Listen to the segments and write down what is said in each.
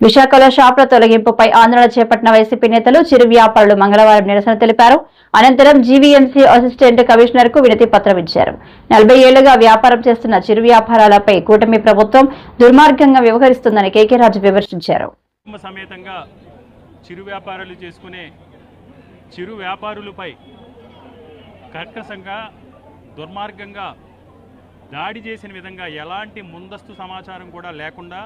విశాఖలో షాపుల తొలగింపుపై ఆందోళన చేపట్టిన వైసీపీ నేతలు చిరు వ్యాపారులు మంగళవారం నిరసన తెలిపారు. అనంతరం జీవీఎంసీ అసిస్టెంట్ కమిషనర్కు వినతి పత్రం ఇచ్చారు. నలభై ఏళ్ళుగా వ్యాపారం చేస్తున్న చిరు వ్యాపారాలపై కూటమి ప్రభుత్వం దుర్మార్గంగా వ్యవహరిస్తుందని కేకే రాజు విమర్శించారు. సమేతంగా చిరు వ్యాపారాలు చేసుకునే చిరు వ్యాపారులపై కర్కశంగా దుర్మార్గంగా దాడి చేసిన విధంగా ఎలాంటి ముందస్తు సమాచారం కూడా లేకుండా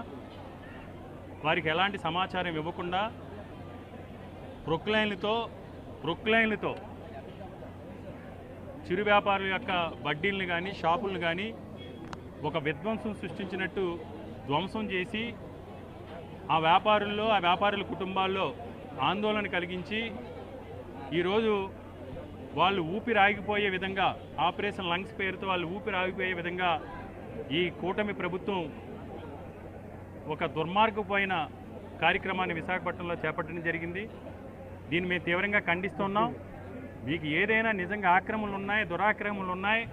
వారికి ఎలాంటి సమాచారం ఇవ్వకుండా ప్రొక్లైన్లతో ప్రొక్లైన్లతో చిరు వ్యాపారుల యొక్క వడ్డీలను కానీ షాపులను కానీ ఒక విధ్వంసం సృష్టించినట్టు ధ్వంసం చేసి ఆ వ్యాపారుల్లో ఆ వ్యాపారుల కుటుంబాల్లో ఆందోళన కలిగించి ఈరోజు వాళ్ళు ఊపిరి ఆగిపోయే విధంగా ఆపరేషన్ లంగ్స్ పేరుతో వాళ్ళు ఊపిరి ఆగిపోయే విధంగా ఈ కూటమి ప్రభుత్వం ఒక దుర్మార్గపోయిన కార్యక్రమాన్ని విశాఖపట్నంలో చేపట్టడం జరిగింది. దీన్ని మేము తీవ్రంగా ఖండిస్తున్నాం. మీకు ఏదైనా నిజంగా ఆక్రమణలు ఉన్నాయి దురాక్రమణలు ఉన్నాయి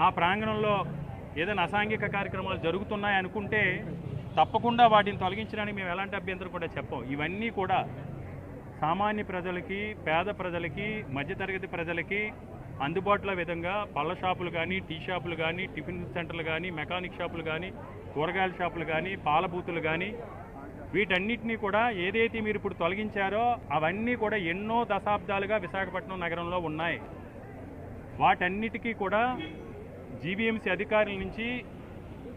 ఆ ప్రాంగణంలో ఏదైనా అసాంఘిక కార్యక్రమాలు జరుగుతున్నాయి అనుకుంటే తప్పకుండా వాటిని తొలగించడానికి మేము ఎలాంటి అభ్యంతరం కూడా చెప్పం. ఇవన్నీ కూడా సామాన్య ప్రజలకి పేద ప్రజలకి మధ్యతరగతి ప్రజలకి అందుబాటులో విధంగా పళ్ళ షాపులు కానీ టీ షాపులు కానీ టిఫిన్ సెంటర్లు కానీ మెకానిక్ షాపులు కానీ కూరగాయల షాపులు కానీ పాల బూతులు కానీ వీటన్నిటినీ కూడా ఏదైతే మీరు ఇప్పుడు తొలగించారో అవన్నీ కూడా ఎన్నో దశాబ్దాలుగా విశాఖపట్నం నగరంలో ఉన్నాయి. వాటన్నిటికీ కూడా జీబీఎంసీ అధికారుల నుంచి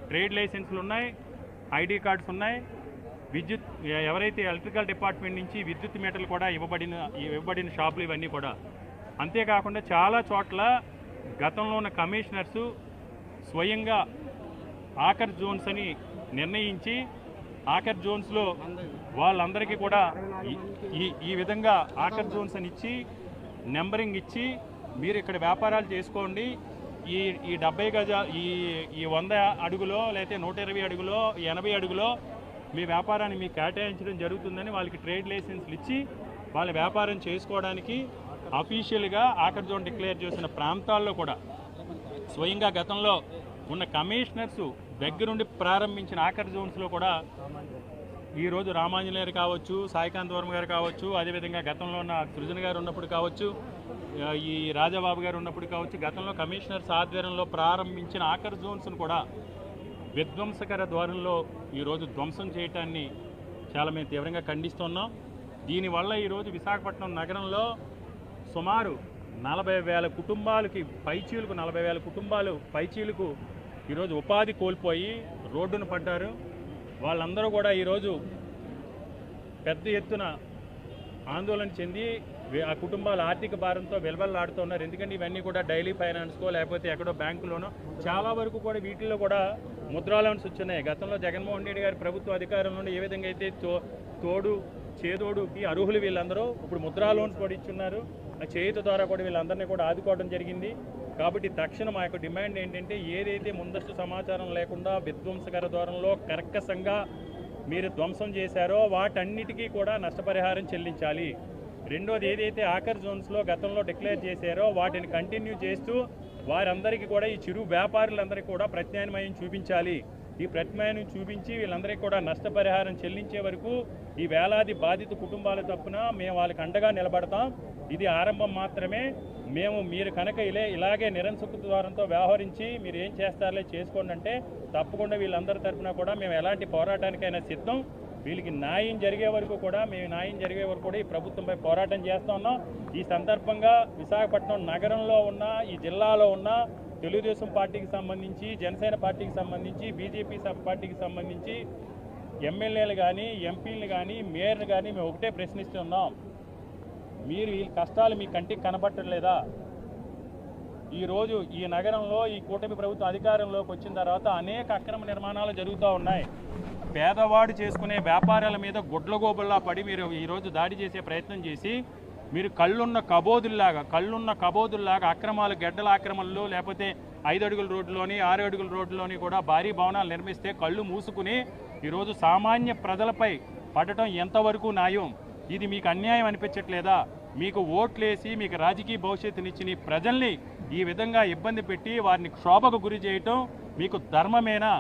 ట్రేడ్ లైసెన్సులు ఉన్నాయి ఐడి కార్డ్స్ ఉన్నాయి. విద్యుత్ ఎవరైతే ఎలక్ట్రికల్ డిపార్ట్మెంట్ నుంచి విద్యుత్ మీటర్లు కూడా ఇవ్వబడిన ఇవ్వబడిన షాపులు ఇవన్నీ కూడా. అంతేకాకుండా చాలా చోట్ల గతంలో ఉన్న కమిషనర్సు స్వయంగా ఆకర్ జోన్స్ అని నిర్ణయించి ఆకర్ జోన్స్లో వాళ్ళందరికీ కూడా ఈ- ఈ ఈ విధంగా ఆకర్ జోన్స్ అని ఇచ్చి నెంబరింగ్ ఇచ్చి మీరు ఇక్కడ వ్యాపారాలు చేసుకోండి. ఈ ఈ డెబ్బై గజ ఈ ఈ వంద అడుగులో లేకపోతే నూట ఇరవై అడుగులో ఎనభై అడుగులో మీ వ్యాపారాన్ని మీకు కేటాయించడం జరుగుతుందని వాళ్ళకి ట్రేడ్ లైసెన్స్లు ఇచ్చి వాళ్ళ వ్యాపారం చేసుకోవడానికి అఫీషియల్గా ఆఖరి జోన్ డిక్లేర్ చేసిన ప్రాంతాల్లో కూడా స్వయంగా గతంలో ఉన్న కమిషనర్స్ దగ్గరుండి ప్రారంభించిన ఆఖరి జోన్స్లో కూడా ఈరోజు రామాంజనేయులు కావచ్చు సాయికాంత్ వర్మ గారు కావచ్చు అదేవిధంగా గతంలో ఉన్న సృజన గారు ఉన్నప్పుడు కావచ్చు ఈ రాజాబాబు గారు ఉన్నప్పుడు కావచ్చు గతంలో కమిషనర్స్ ఆధ్వర్యంలో ప్రారంభించిన ఆఖరి జోన్స్ను కూడా విధ్వంసకర ద్వారంలో ఈరోజు ధ్వంసం చేయటాన్ని చాలా మేము తీవ్రంగా ఖండిస్తున్నాం. దీనివల్ల ఈరోజు విశాఖపట్నం నగరంలో సుమారు నలభై వేల కుటుంబాలకి పైచీలకు నలభై వేల కుటుంబాలు పైచీలకు ఈరోజు ఉపాధి కోల్పోయి రోడ్డును పడ్డారు వాళ్ళందరూ కూడా ఈరోజు పెద్ద ఎత్తున ఆందోళన చెంది ఆ కుటుంబాల ఆర్థిక భారంతో వెలవెల్లాడుతున్నారు. ఎందుకంటే ఇవన్నీ కూడా డైలీ ఫైనాన్స్కో లేకపోతే ఎక్కడో బ్యాంకులోనో చాలా వరకు కూడా వీటిల్లో కూడా ముద్రా లోన్స్ వచ్చినాయి. గతంలో జగన్మోహన్ రెడ్డి గారి ప్రభుత్వ అధికారంలో ఏ విధంగా అయితే తో తోడు చేదోడుకి అర్హులు వీళ్ళందరూ ఇప్పుడు ముద్రా లోన్స్ కూడా ఇచ్చున్నారు. చేయుత ద్వారా కూడా వీళ్ళందరినీ కూడా ఆదుకోవడం జరిగింది. కాబట్టి తక్షణం మా యొక్క డిమాండ్ ఏంటంటే ఏదైతే ముందస్తు సమాచారం లేకుండా విధ్వంసకర ద్వారంలో కర్కశంగా మీరు ధ్వంసం చేశారో వాటన్నిటికీ కూడా నష్టపరిహారం చెల్లించాలి. రెండోది ఏదైతే ఆఖర్ జోన్స్లో గతంలో డిక్లేర్ చేశారో వాటిని కంటిన్యూ చేస్తూ వారందరికీ కూడా ఈ చిరు వ్యాపారులందరికీ కూడా ప్రత్యామ్నాయం చూపించాలి. ఈ ప్రత్యామ్నాయం చూపించి వీళ్ళందరికీ కూడా నష్టపరిహారం చెల్లించే వరకు ఈ వేలాది బాధిత కుటుంబాల తప్పున మేము వాళ్ళకి అండగా నిలబడతాం. ఇది ఆరంభం మాత్రమే. మేము మీరు కనుక ఇలా ఇలాగే నిరంకుశ ద్వారంతో వ్యవహరించి మీరు ఏం చేస్తారో చేసుకోండి అంటే తప్పకుండా వీళ్ళందరి తరఫున కూడా మేము ఎలాంటి పోరాటానికైనా సిద్ధం. వీళ్ళకి న్యాయం జరిగే వరకు కూడా మేము న్యాయం జరిగే వరకు కూడా ఈ ప్రభుత్వంపై పోరాటం చేస్తూ ఉన్నాం. ఈ సందర్భంగా విశాఖపట్నం నగరంలో ఉన్న ఈ జిల్లాలో ఉన్న తెలుగుదేశం పార్టీకి సంబంధించి జనసేన పార్టీకి సంబంధించి బీజేపీ పార్టీకి సంబంధించి ఎమ్మెల్యేలు కానీ ఎంపీలు కానీ మేయర్లు కానీ మేము ఒకటే ప్రశ్నిస్తున్నాం. మీరు ఈ కష్టాలు మీ కంటికి కనబట్టలేదా ఈరోజు ఈ నగరంలో ఈ కూటమి ప్రభుత్వం అధికారంలోకి వచ్చిన తర్వాత అనేక అక్రమ నిర్మాణాలు జరుగుతూ ఉన్నాయి. పేదవాడు చేసుకునే వ్యాపారాల మీద గుడ్లగోబుల్లా పడి మీరు ఈరోజు దాడి చేసే ప్రయత్నం చేసి మీరు కళ్ళున్న కబోదుల్లాగా కళ్ళున్న కబోదుల్లాగా అక్రమాలు గడ్డల ఆక్రమణలు లేకపోతే ఐదు అడుగుల రోడ్లోని ఆరు అడుగుల రోడ్లోని కూడా భారీ భవనాలు నిర్మిస్తే కళ్ళు మూసుకుని ఈరోజు సామాన్య ప్రజలపై పడటం ఎంతవరకు న్యాయం? ఇది మీకు అన్యాయం అనిపించట్లేదా? మీకు ఓట్లేసి మీకు రాజకీయ భవిష్యత్తునిచ్చిన ప్రజల్ని ఈ విధంగా ఇబ్బంది పెట్టి వారిని క్షోభకు గురి చేయటం మీకు ధర్మమేనా?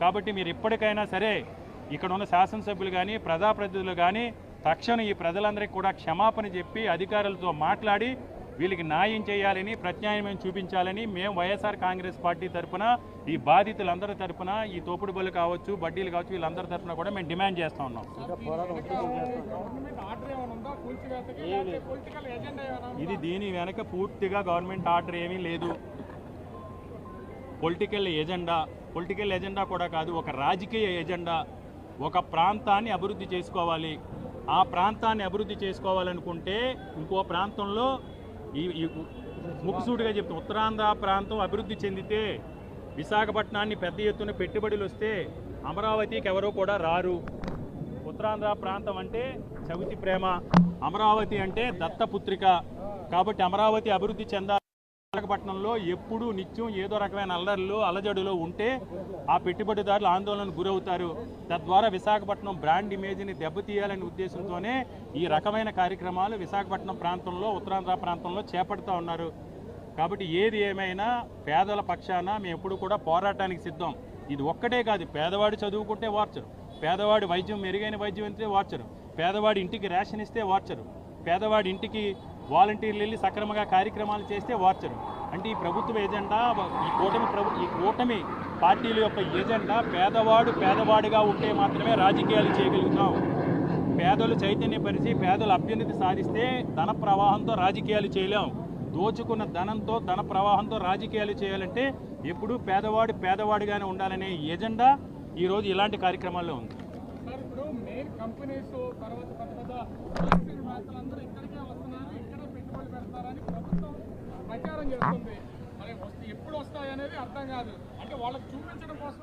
కాబట్టి మీరు ఇప్పటికైనా సరే ఇక్కడ ఉన్న శాసనసభ్యులు కానీ ప్రజాప్రతినిధులు కానీ తక్షణం ఈ ప్రజలందరికీ కూడా క్షమాపణ చెప్పి అధికారులతో మాట్లాడి వీళ్ళకి న్యాయం చేయాలని ప్రత్యామ్నాయం చూపించాలని మేము వైఎస్ఆర్ కాంగ్రెస్ పార్టీ తరఫున ఈ బాధితులందరి తరఫున ఈ తోపుడు బళ్ళు కావచ్చు బడ్డీలు కావచ్చు వీళ్ళందరి తరఫున కూడా మేము డిమాండ్ చేస్తూ ఉన్నాం? ఇది దీని వెనక పూర్తిగా గవర్నమెంట్ ఆర్డర్ ఏమీ లేదు. పొలిటికల్ ఎజెండా పొలిటికల్ ఎజెండా కూడా కాదు ఒక రాజకీయ ఎజెండా ఒక ప్రాంతాన్ని అభివృద్ధి చేసుకోవాలి. ఆ ప్రాంతాన్ని అభివృద్ధి చేసుకోవాలనుకుంటే ఇంకో ప్రాంతంలో ఈ ఈ ముక్కుసూటిగా చెప్తే ఉత్తరాంధ్ర ప్రాంతం అభివృద్ధి చెందితే విశాఖపట్నాన్ని పెద్ద ఎత్తున పెట్టుబడులు వస్తే అమరావతికి ఎవరో కూడా రారు. ఉత్తరాంధ్ర ప్రాంతం అంటే చవితి ప్రేమ అమరావతి అంటే దత్తపుత్రిక. కాబట్టి అమరావతి అభివృద్ధి చెందాలి విశాఖపట్నంలో ఎప్పుడూ నిత్యం ఏదో రకమైన అల్లర్లు అలజడులు ఉంటే ఆ పెట్టుబడిదారులు ఆందోళనకు గురవుతారు. తద్వారా విశాఖపట్నం బ్రాండ్ ఇమేజ్ని దెబ్బతీయాలనే ఉద్దేశంతోనే ఈ రకమైన కార్యక్రమాలు విశాఖపట్నం ప్రాంతంలో ఉత్తరాంధ్ర ప్రాంతంలో చేపడుతూ ఉన్నారు. కాబట్టి ఏది ఏమైనా పేదల పక్షాన మేము ఎప్పుడు కూడా పోరాటానికి సిద్ధం. ఇది ఒక్కటే కాదు పేదవాడు చదువుకుంటే వార్చరు. పేదవాడి వైద్యం మెరుగైన వైద్యం అయితే వార్చరు. పేదవాడి ఇంటికి రేషన్ ఇస్తే వార్చరు. పేదవాడి ఇంటికి వాలంటీర్లు వెళ్ళి సక్రమంగా కార్యక్రమాలు చేస్తే వార్చరు. అంటే ఈ ప్రభుత్వ ఎజెండా ఈ కూటమి ప్రభు ఈ కూటమి పార్టీల యొక్క ఎజెండా పేదవాడు పేదవాడిగా ఉంటే మాత్రమే రాజకీయాలు చేయగలుగుతాం. పేదలు చైతన్యపరిచి పేదల అభ్యున్నతి సాధిస్తే ధన ప్రవాహంతో రాజకీయాలు చేయలేం. దోచుకున్న ధనంతో ధన ప్రవాహంతో రాజకీయాలు చేయాలంటే ఎప్పుడూ పేదవాడు పేదవాడిగానే ఉండాలనే ఎజెండా ఈరోజు ఇలాంటి కార్యక్రమాల్లో ఉంది. కంపెనీస్ తర్వాత పెద్ద పెద్ద పెట్టుబడులు పెడతారని ప్రభుత్వం ప్రచారం చేస్తుంది. మరి ఎప్పుడు వస్తాయనేది అర్థం కాదు. అంటే వాళ్ళకి చూపించడం కోసం